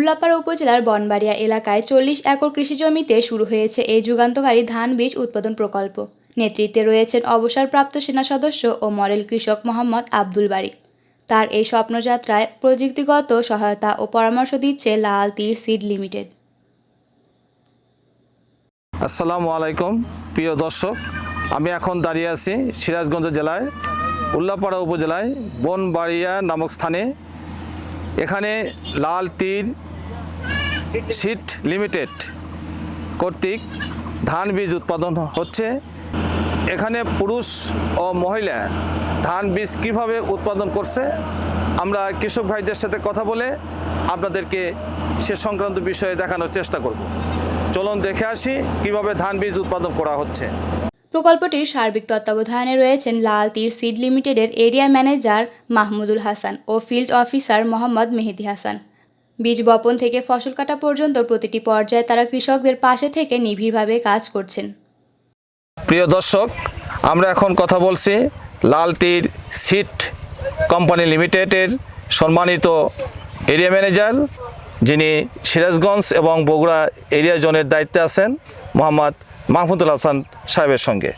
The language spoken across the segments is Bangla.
উল্লাপাড়া উপজেলার বনবাড়িয়া এলাকায় চল্লিশ একর কৃষি জমিতে শুরু হয়েছে এই যুগান্তকারী ধান বীজ উৎপাদন প্রকল্প। নেতৃত্বে রয়েছেন অবসরপ্রাপ্ত সেনা সদস্য ও মডেল কৃষক মোহাম্মদ আব্দুল বারী। তার এই স্বপ্নযাত্রায় প্রযুক্তিগত সহায়তা ও পরামর্শ দিচ্ছে লাল তীর সিড লিমিটেড। আসসালামু আলাইকুম, প্রিয় দর্শক, আমি এখন দাঁড়িয়ে আছি সিরাজগঞ্জ জেলায়, উল্লাপাড়া উপজেলায় বনবাড়িয়া নামক স্থানে। এখানে লাল তীর সিট লিমিটেড কর্তৃক ধান বীজ উৎপাদন হচ্ছে। এখানে পুরুষ ও মহিলা ধান বীজ কীভাবে উৎপাদন করছে, আমরা কৃষক ভাইদের সাথে কথা বলে আপনাদেরকে সে সংক্রান্ত বিষয়ে দেখানোর চেষ্টা করব। চলুন দেখে আসি কীভাবে ধান বীজ উৎপাদন করা হচ্ছে। প্রকল্পটির সার্বিক তত্ত্বাবধানে রয়েছেন লাল তীর সিড লিমিটেডের এরিয়া ম্যানেজার মাহমুদুল হাসান ও ফিল্ড অফিসার মোহাম্মদ মেহেদি হাসান। বীজ বপন থেকে ফসল কাটা পর্যন্ত প্রতিটি পর্যায়ে তারা কৃষকদের পাশে থেকে নিবিড়ভাবে কাজ করছেন। প্রিয় দর্শক, আমরা এখন কথা বলছি লাল তীর সিট কোম্পানি লিমিটেডের সম্মানিত এরিয়া ম্যানেজার, যিনি সিরাজগঞ্জ এবং বগুড়া এরিয়া জোনের দায়িত্বে আছেন, মোহাম্মদ মাহমুদুল হাসান সাহেবের সঙ্গে।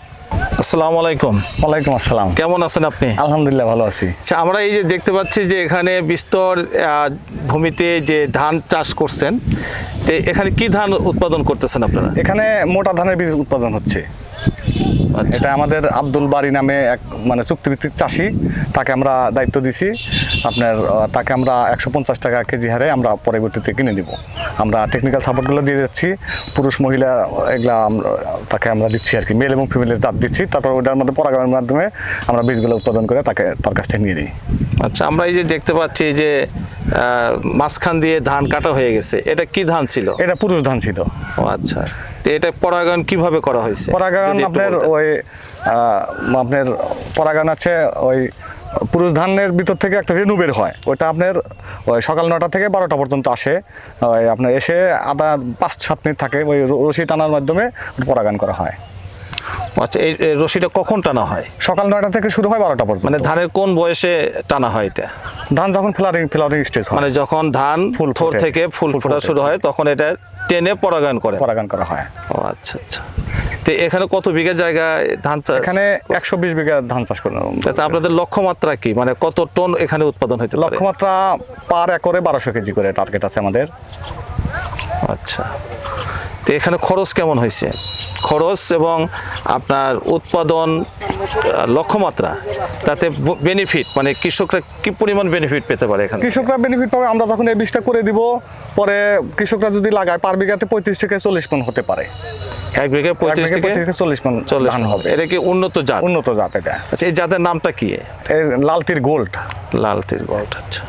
আসসালামু আলাইকুম। ওয়ালাইকুম আসসালাম। কেমন আছেন আপনি? আলহামদুলিল্লাহ ভালো আছি। আচ্ছা আমরা এই যে দেখতে পাচ্ছি যে এখানে বিস্তর ভূমিতে যে ধান চাষ করছেন তো এখানে কি ধান উৎপাদন করতেছেন আপনারা? এখানে মোটা ধানের বীজ উৎপাদন হচ্ছে। এটা আমাদের আব্দুল বাড়ি নামে এক মানে চুক্তিভিত্তিক চাষি। তাকে আমরা দায়িত্ব দিছি। আপনার তাকে আমরা একশো পঞ্চাশ টাকা কেজি হারে আমরা পরবর্তীতে কিনে নিব। আমরা টেকনিক্যাল সাপোর্টগুলো দিয়ে যাচ্ছি। পুরুষ, মহিলা, এগুলা তাকে আমরা দিচ্ছি আর কি। মেল এবং ফিমেলের জাত দিচ্ছি। তারপর ওটার মধ্যে পরাগামের মাধ্যমে আমরা বীজগুলো উৎপাদন করে তাকে, তার কাছ থেকে নিয়ে নিই। আচ্ছা আমরা এই যে দেখতে পাচ্ছি যে মাঝখান দিয়ে ধান কাটা হয়ে গেছে। এটা কি ধান ছিল? এটা পুরুষ ধান ছিল। ও আচ্ছা। তো এটা পরাগায়ন কীভাবে করা হয়েছে? পরাগায়ন আপনার ওই আপনার পরাগায়ন আছে ওই পুরুষ ধানের ভিতর থেকে একটা রেণু বের হয়। ওটা আপনার ওই সকাল নটা থেকে বারোটা পর্যন্ত আসে। ওই আপনার এসে আধা পাঁচ সাত মিনিট থাকে। ওই রশি টানার মাধ্যমে পরাগায়ন করা হয়। আচ্ছা এই রশিটা কখন টানা হয়? সকাল নয়টা থেকে শুরু হয় বারোটা পর্যন্ত। মানে ধানের কোন বয়সে টানা হয় এটা? ধান যখন ফ্লারিং ফ্লারিং স্টেজ মানে যখন ধান ফুল থোর থেকে ফুল ফোটা শুরু হয় তখন এটা টেনে পরাগায়ন করে। পরাগায়ন করা হয়। ও আচ্ছা আচ্ছা। তো এখানে কত বিঘা জায়গায় ধান চাষ? এখানে একশো বিশ বিঘা ধান চাষ করা তাতে আপনাদের লক্ষ্যমাত্রা কি? মানে কত টন এখানে উৎপাদন পারে? লক্ষ্যমাত্রা পার একরে বারোশো কেজি করে টার্গেট আছে আমাদের। আচ্ছা। তো এখানে খরচ কেমন হয়েছে? খরচ এবং আপনার উৎপাদন লক্ষ্যমাত্রা তাতে বেনিফিট মানে কৃষকরা কি পরিমাণ বেনিফিট পেতে পারে এখানে? কৃষকরা বেনিফিট পাবে আমরা যখন এই বীজটা করে দিব পরে কৃষকরা যদি লাগায় পার বিঘাতে পঁয়ত্রিশ থেকে চল্লিশ মন হতে পারে। এক বিঘে পঁয়ত্রিশ থেকে চল্লিশ মন চল্লিশ হবে। এটা কি উন্নত জাত? উন্নত জাত এটা। আচ্ছা এই জাতের নামটা কি? লালতির গোল্ড। লাল তীর গোল্ড আচ্ছা।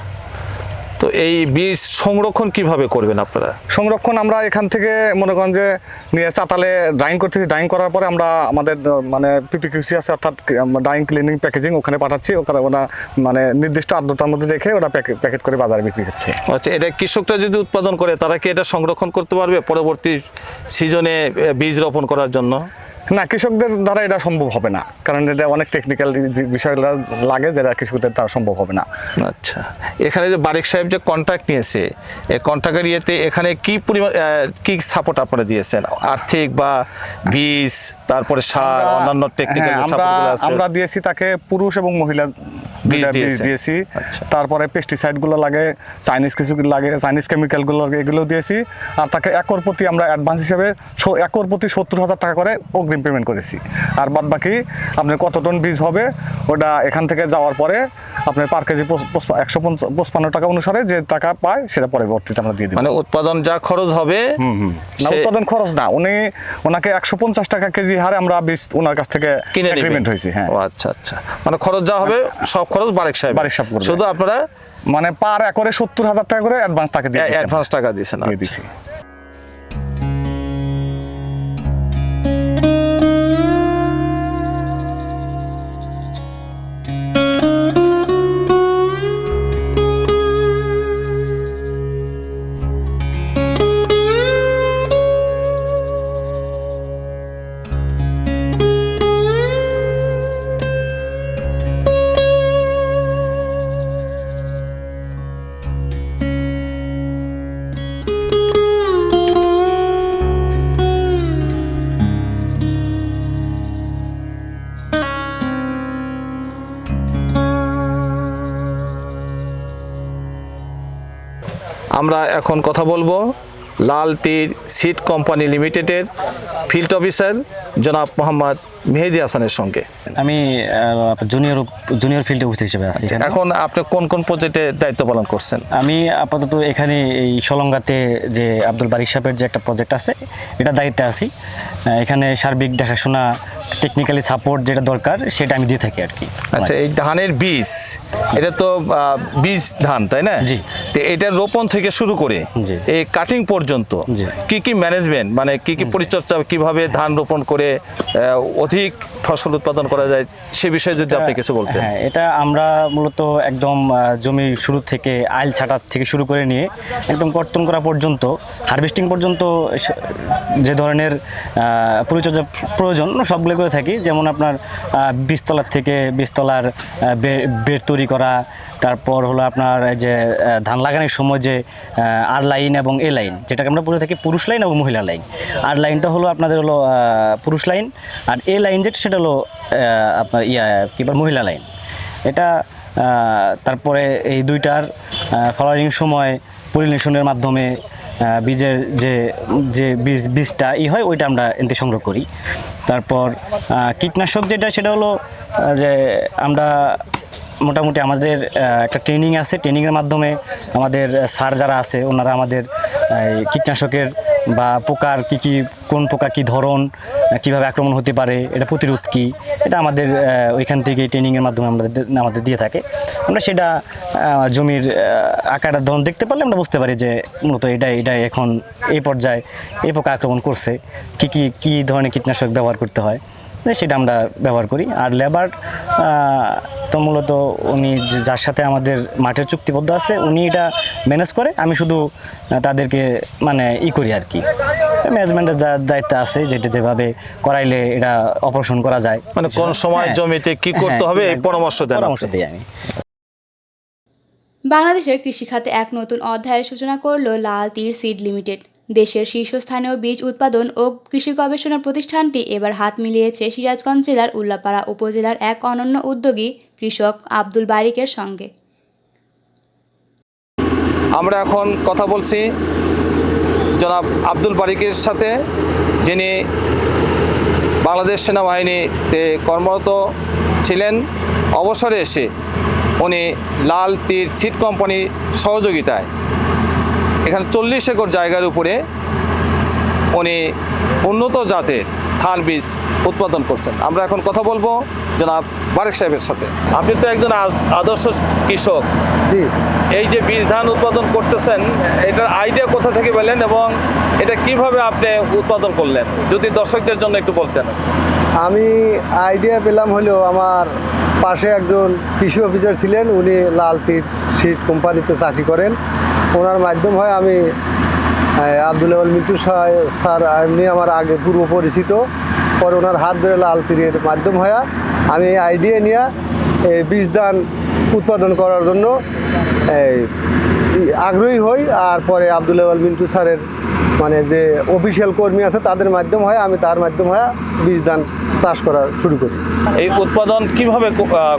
তো এই বীজ সংরক্ষণ কীভাবে করবেন আপনারা? সংরক্ষণ আমরা এখান থেকে মনে করেন যে নিয়ে চাতালে ড্রাইং করতেছি। ড্রাইং করার পরে আমরা আমাদের মানে পিপিকিউসি আছে অর্থাৎ ড্রাইং ক্লিনিং প্যাকেজিং ওখানে পাঠাচ্ছি। ওখানে ওরা মানে নির্দিষ্ট আর্দ্রতার মধ্যে রেখে ওরা প্যাকেট করে বাজারে বিক্রি করছে। আচ্ছা এটা কৃষকরা যদি উৎপাদন করে তারা কি এটা সংরক্ষণ করতে পারবে পরবর্তী সিজনে বীজ রোপণ করার জন্য? না কৃষকদের দ্বারা এটা সম্ভব হবে না। কারণ এটা অনেক টেকনিক্যাল বিষয় লাগে যেটা কৃষকদের দ্বারা সম্ভব হবে না। আচ্ছা। এখানে যে বারিক সাহেব যে কন্ট্রাক্ট নিয়েছে এই কন্ট্রাক্টের ইয়েতে এখানে কি পরিমাণ কি সাপোর্ট আপনারা দিয়েছেন? আর্থিক বা বীজ তারপরে সার অন্যান্য টেকনিক্যাল আছে? আমরা দিয়েছি তাকে পুরুষ এবং মহিলা দুইটা বীজ দিয়েছি? আচ্ছা। তারপরে পেস্টিসাইডগুলো লাগে চাইনিজ কিছু লাগে চাইনিজ কেমিক্যালগুলো লাগে এগুলো দিয়েছি। আর তাকে একর প্রতি আমরা অ্যাডভান্স হিসেবে একর প্রতি সত্তর হাজার টাকা করে অগ্রিম পেমেন্ট করেছি। আর বাদ বাকি আপনার কত টন বীজ হবে ওটা এখান থেকে যাওয়ার পরে আপনার পার কেজি একশো পঁচপান্ন টাকা অনুসারে যে টাকা পায় সেটা পরবর্তীতে আমরা দিয়ে দিই মানে উৎপাদন যা খরচ হবে না উৎপাদন খরচ না। উনি ওনাকে একশো পঞ্চাশ টাকা কেজি হারে আমরা বীজ ওনার কাছ থেকে কিনে হয়েছি হ্যাঁ। আচ্ছা আচ্ছা। মানে খরচ যা হবে সব খরচ বারেক সাহেব বারেক সাহেব শুধু আপনারা মানে পার একরে সত্তর হাজার টাকা করে অ্যাডভান্স টাকা দিয়ে অ্যাডভান্স টাকা দিয়েছেন দিয়ে এখন কথা বলব লাল তীর সিট কোম্পানি লিমিটেডের ফিল্ড অফিসার জনাব মোহাম্মদ মেহেদি হাসানের সঙ্গে। আমি জুনিয়র জুনিয়র ফিল্ড অফিসার হিসেবে আছি এখন। আপনি কোন কোন প্রজেক্টে দায়িত্ব পালন করছেন? আমি আপাতত এখানে এই সলঙ্গাতে যে আব্দুল বারিক সাহেবের যে একটা প্রজেক্ট আছে এটা দায়িত্বে আছি। এখানে সার্বিক দেখাশোনা টেকনিক্যালি সাপোর্ট যেটা দরকার সেটা আমি দিয়ে থাকি আর কি আচ্ছা এই ধানের বীজ এটা তো বীজ ধান তাই না জি। তো এটা রোপণ থেকে শুরু করে। এই কাটিং পর্যন্ত। কি কি ম্যানেজমেন্ট মানে কি কি পরিচর্যা কীভাবে ধান রোপণ করে অধিক ফসল উৎপাদন করা যায় সে বিষয়ে যদি আপনি কিছু বলতেন হ্যাঁ এটা আমরা মূলত একদম জমি শুরু থেকে আইল ছাটার থেকে শুরু করে নিয়ে একদম কর্তন করা পর্যন্ত হারভেস্টিং পর্যন্ত যে ধরনের পরিচর্যা প্রয়োজন সবগুলো করে থাকি, যেমন আপনার বীজতলার থেকে বীজতলার বেড তৈরি করা, তারপর হলো আপনার এই যে ধান লাগানোর সময় যে আর লাইন এবং এ লাইন যেটাকে আমরা বলে থাকি পুরুষ লাইন এবং মহিলা লাইন আর লাইনটা হলো আপনাদের হলো পুরুষ লাইন আর এ লাইন যেটা, সেটা হলো আপনার ইয়া, কি মহিলা লাইন এটা তারপরে এই দুইটার ফলোয়ারিং সময় পলিনেশনের মাধ্যমে বীজের যে যে বীজ, বীজটা ই হয়, ওইটা আমরা এনতে সংগ্রহ করি। তারপর কীটনাশক যেটা, সেটা হলো যে আমরা মোটামুটি আমাদের একটা ট্রেনিং আছে। ট্রেনিংয়ের মাধ্যমে আমাদের স্যার যারা আছে, ওনারা আমাদের কীটনাশকের বা পোকার কি কি, কোন পোকা কি ধরন, কীভাবে আক্রমণ হতে পারে, এটা প্রতিরোধ কি, এটা আমাদের ওইখান থেকে ট্রেনিংয়ের মাধ্যমে আমাদের আমাদের দিয়ে থাকে। আমরা সেটা জমির আকার ধরন দেখতে পারলে আমরা বুঝতে পারি যে মূলত এটা এটা এখন এই পর্যায়ে এই পোকা আক্রমণ করছে। কি কি, কী ধরনের কীটনাশক ব্যবহার করতে হয়। সেটা আমরা ব্যবহার করি। আর লেবার তো মূলত উনি যার সাথে আমাদের মাঠের চুক্তিবদ্ধ আছে উনি এটা ম্যানেজ করে আমি শুধু তাদেরকে মানে ই করি আর কি। ম্যানেজমেন্টের যা দায়িত্ব আছে যেটা যেভাবে করাইলে এটা অপারেশন করা যায়। মানে কোন সময় হ্যাঁ। জমিতে কি করতে হ্যাঁ, হবে এই পরামর্শ দেন পরামর্শ দিই আমি। বাংলাদেশের কৃষিখাতে এক নতুন অধ্যায়ের সূচনা করল লাল তীর সিড লিমিটেড। দেশের শীর্ষস্থানীয় বীজ উৎপাদন ও কৃষি গবেষণা প্রতিষ্ঠানটি এবার হাত মিলিয়েছে সিরাজগঞ্জ জেলার উল্লাপাড়া উপজেলার এক অনন্য উদ্যোগী কৃষক আব্দুল বারিকের সঙ্গে। আমরা এখন কথা বলছি জনাব আব্দুল বারিকের সাথে, যিনি বাংলাদেশ সেনাবাহিনীতে কর্মরত ছিলেন। অবসরে এসে উনি লাল তীর সিট কোম্পানির সহযোগিতায় এখানে চল্লিশ একর জায়গার উপরে উনি উন্নত জাতের ধান বীজ উৎপাদন করছেন। আমরা এখন কথা বলব জনাব বারেক সাহেবের সাথে। আপনি তো একজন আদর্শ কৃষক। জি। এই যে বীজ ধান উৎপাদন করতেছেন এটার আইডিয়া কোথা থেকে পেলেন এবং এটা কীভাবে আপনি উৎপাদন করলেন? যদি দর্শকদের জন্য একটু বলতেন। আমি আইডিয়া পেলাম হলেও আমার পাশে একজন কৃষি অফিসার ছিলেন উনি লাল তীর সিট কোম্পানিতে চাকরি করেন। ওনার মাধ্যম হয় আমি আব্দুল সাহ- স্যার এমনি আমার আগে পূর্ব পরিচিত। পরে ওনার হাত ধরে লাল তীরের মাধ্যম হয়ে আমি আইডিয়া নিয়ে এই বীজ ধান উৎপাদন করার জন্য আগ্রহী হই। আর পরে আব্দুল মিন্টু স্যারের মানে যে অফিসিয়াল কর্মী আছে তাদের মাধ্যম হয় আমি তার মাধ্যম হয় বীজ ধান চাষ করা শুরু করি। এই উৎপাদন কীভাবে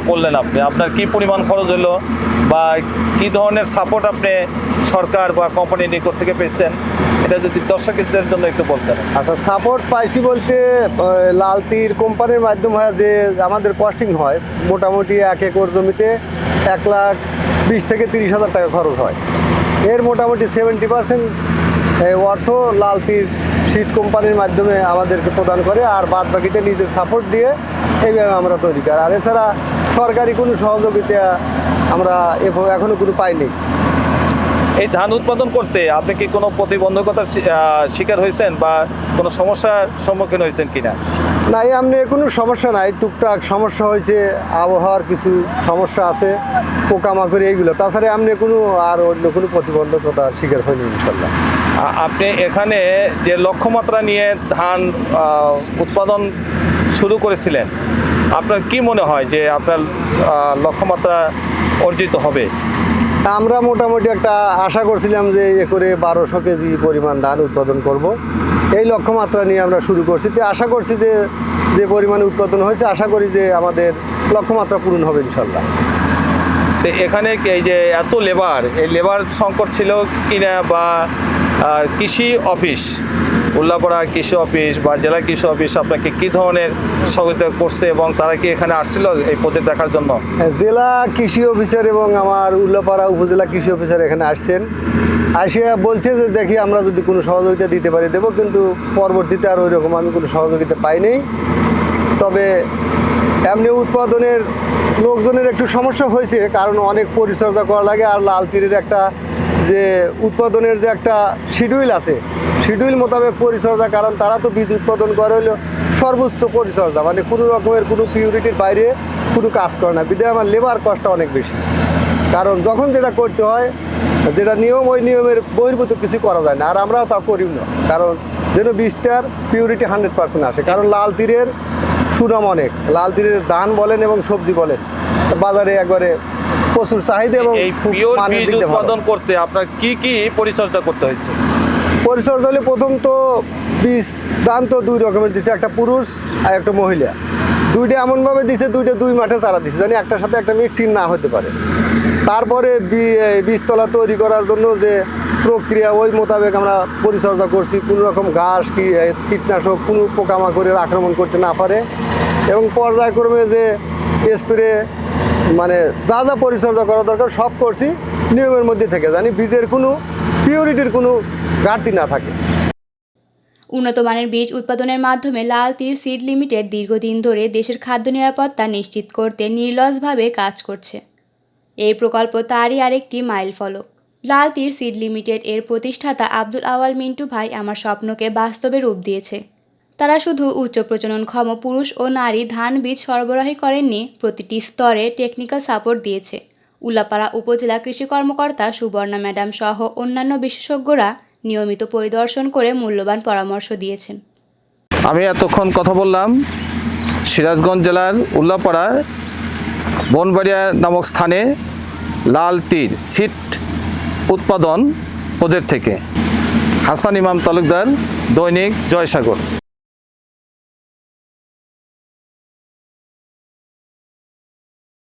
করলেন আপনি? আপনার কি পরিমাণ খরচ হলো? বা কি ধরনের সাপোর্ট আপনি সরকার বা কোম্পানির নিকট থেকে পেয়েছেন? এটা যদি দর্শকদের জন্য একটু বলতেন। আচ্ছা সাপোর্ট পাইছি বলতে আহ, লাল তীর কোম্পানির মাধ্যমে হয় যে আমাদের কস্টিং হয়। মোটামুটি এক একর জমিতে এক লাখ বিশ থেকে তিরিশ হাজার টাকা খরচ হয়। এর মোটামুটি সেভেন্টি পার্সেন্ট অর্থ লাল তীর শীত কোম্পানির মাধ্যমে আমাদেরকে প্রদান করে আর বাদ বাকিটা নিজের সাপোর্ট দিয়ে এইভাবে আমরা তৈরি করি। আর এছাড়া সরকারি কোনো সহযোগিতা আমরা এভ- এখনও কোনো পাইনি। এই ধান উৎপাদন করতে আপনি কি কোনো প্রতিবন্ধকতার শিকার হয়েছেন বা কোনো সমস্যার সম্মুখীন হয়েছেন কিনা? না এই এমনি কোনো সমস্যা নাই। টুকটাক সমস্যা হয়েছে আবহাওয়ার কিছু সমস্যা আছে পোকামাকড় এইগুলো। তাছাড়া আপনি কোনো আর অন্য কোনো প্রতিবন্ধকতার শিকার হয়নি ইনশাল্লাহ। আপনি এখানে যে লক্ষ্যমাত্রা নিয়ে ধান উৎপাদন শুরু করেছিলেন আপনার কি মনে হয় যে আপনার লক্ষ্যমাত্রা অর্জিত হবে। আমরা মোটামুটি একটা আশা করছিলাম যে এ করে বারোশো কেজি পরিমাণ ধান উৎপাদন করব। এই লক্ষ্যমাত্রা নিয়ে আমরা শুরু করছি। তো আশা করছি যে যে পরিমাণে উৎপাদন হয়েছে আশা করি যে আমাদের লক্ষ্যমাত্রা পূরণ হবে ইনশাল্লাহ। তো এখানে এই যে এত লেবার এই লেবার সংকট ছিল কিনা বা কৃষি অফিস, উল্লাপাড়া কৃষি অফিস বা জেলা কৃষি অফিস আপনাকে কি ধরনের সহযোগিতা করছে এবং তারা কি এখানে আসছিল এই প্রজেক্ট দেখার জন্য? জেলা কৃষি অফিসার এবং আমার উল্লাপাড়া উপজেলা কৃষি অফিসার এখানে আসছেন। আসিয়া বলছে যে, দেখি আমরা যদি কোনো সহযোগিতা দিতে পারি, দেবো। কিন্তু পরবর্তীতে আর ওই রকম আমি কোনো সহযোগিতা পাইনি। তবে এমনি উৎপাদনের লোকজনের একটু সমস্যা হয়েছে, কারণ অনেক পরিচর্যা করা লাগে আর লাল তীরের একটা যে উৎপাদনের যে একটা শিডিউল আছে শিডিউল মোতাবেক পরিচর্যা, কারণ তারা তো বীজ উৎপাদন করে হলো সর্বোচ্চ পরিচর্যা মানে কোনো রকমের কোনো পিউরিটির বাইরে কোনো কাজ করে না। বিধায় আমার লেবার কষ্ট অনেক বেশি। কারণ যখন যেটা করতে হয়, যেটা নিয়ম, ওই নিয়মের বহির্ভূত কিছু করা যায় না, আর আমরাও তা করিও না। কারণ যেন বীজটার পিউরিটি হান্ড্রেড পার্সেন্ট আসে। কারণ লাল তীরের সুনাম অনেক। লাল তীরের ধান বলেন এবং সবজি বলেন। বাজারে একবারে প্রচুর চাহিদা এবং এই পিওর বীজ উৎপাদন করতে আপনার কি কি পরিচর্যা করতে হয়েছে? পরিচর্যা হলে প্রথম তো বীজ দান তো দুই রকমের দিচ্ছে একটা পুরুষ আর একটা মহিলা। দুইটা এমনভাবে দিছে দুইটা দুই মাঠে চারা দিচ্ছে জানি একটার সাথে একটা মিক্সিং না হতে পারে। তারপরে বীজতলা তৈরি করার জন্য যে প্রক্রিয়া ওই মোতাবেক আমরা পরিচর্যা করছি। কোনো রকম ঘাস কীটনাশক কোনো পোকামাকড়ের আক্রমণ করতে না পারে। এবং পর্যায়ক্রমে যে স্প্রে মানে যা যা পরিচর্যা করা দরকার, সব করছি, নিয়মের মধ্যে থেকে জানি বীজের কোনো পিউরিটির কোনো ঘাটতি না থাকে। উন্নত মানের বীজ উৎপাদনের মাধ্যমে লাল তীর সিড লিমিটেড দীর্ঘদিন ধরে দেশের খাদ্য নিরাপত্তা নিশ্চিত করতে নির্লসভাবে কাজ করছে। এই প্রকল্প তারই আরেকটি মাইল ফলক। লাল তীর সিড লিমিটেড এর প্রতিষ্ঠাতা আব্দুল আওয়াল মিন্টু ভাই আমার স্বপ্নকে বাস্তবে রূপ দিয়েছে। তারা শুধু উচ্চ প্রজননক্ষম পুরুষ ও নারী ধান বীজ সরবরাহী করেননি, প্রতিটি স্তরে টেকনিক্যাল সাপোর্ট দিয়েছে। উল্লাপাড়া উপজেলা কৃষি কর্মকর্তা সুবর্ণা ম্যাডাম সহ অন্যান্য বিশেষজ্ঞরা নিয়মিত পরিদর্শন করে মূল্যবান পরামর্শ দিয়েছেন। আমি এতক্ষণ কথা বললাম সিরাজগঞ্জ জেলার উল্লাপাড়া বনবাড়িয়া নামক স্থানে লাল তীর সিট উৎপাদন প্রজেক্ট থেকে। হাসান ইমাম তালুকদার, দৈনিক জয়সাগর।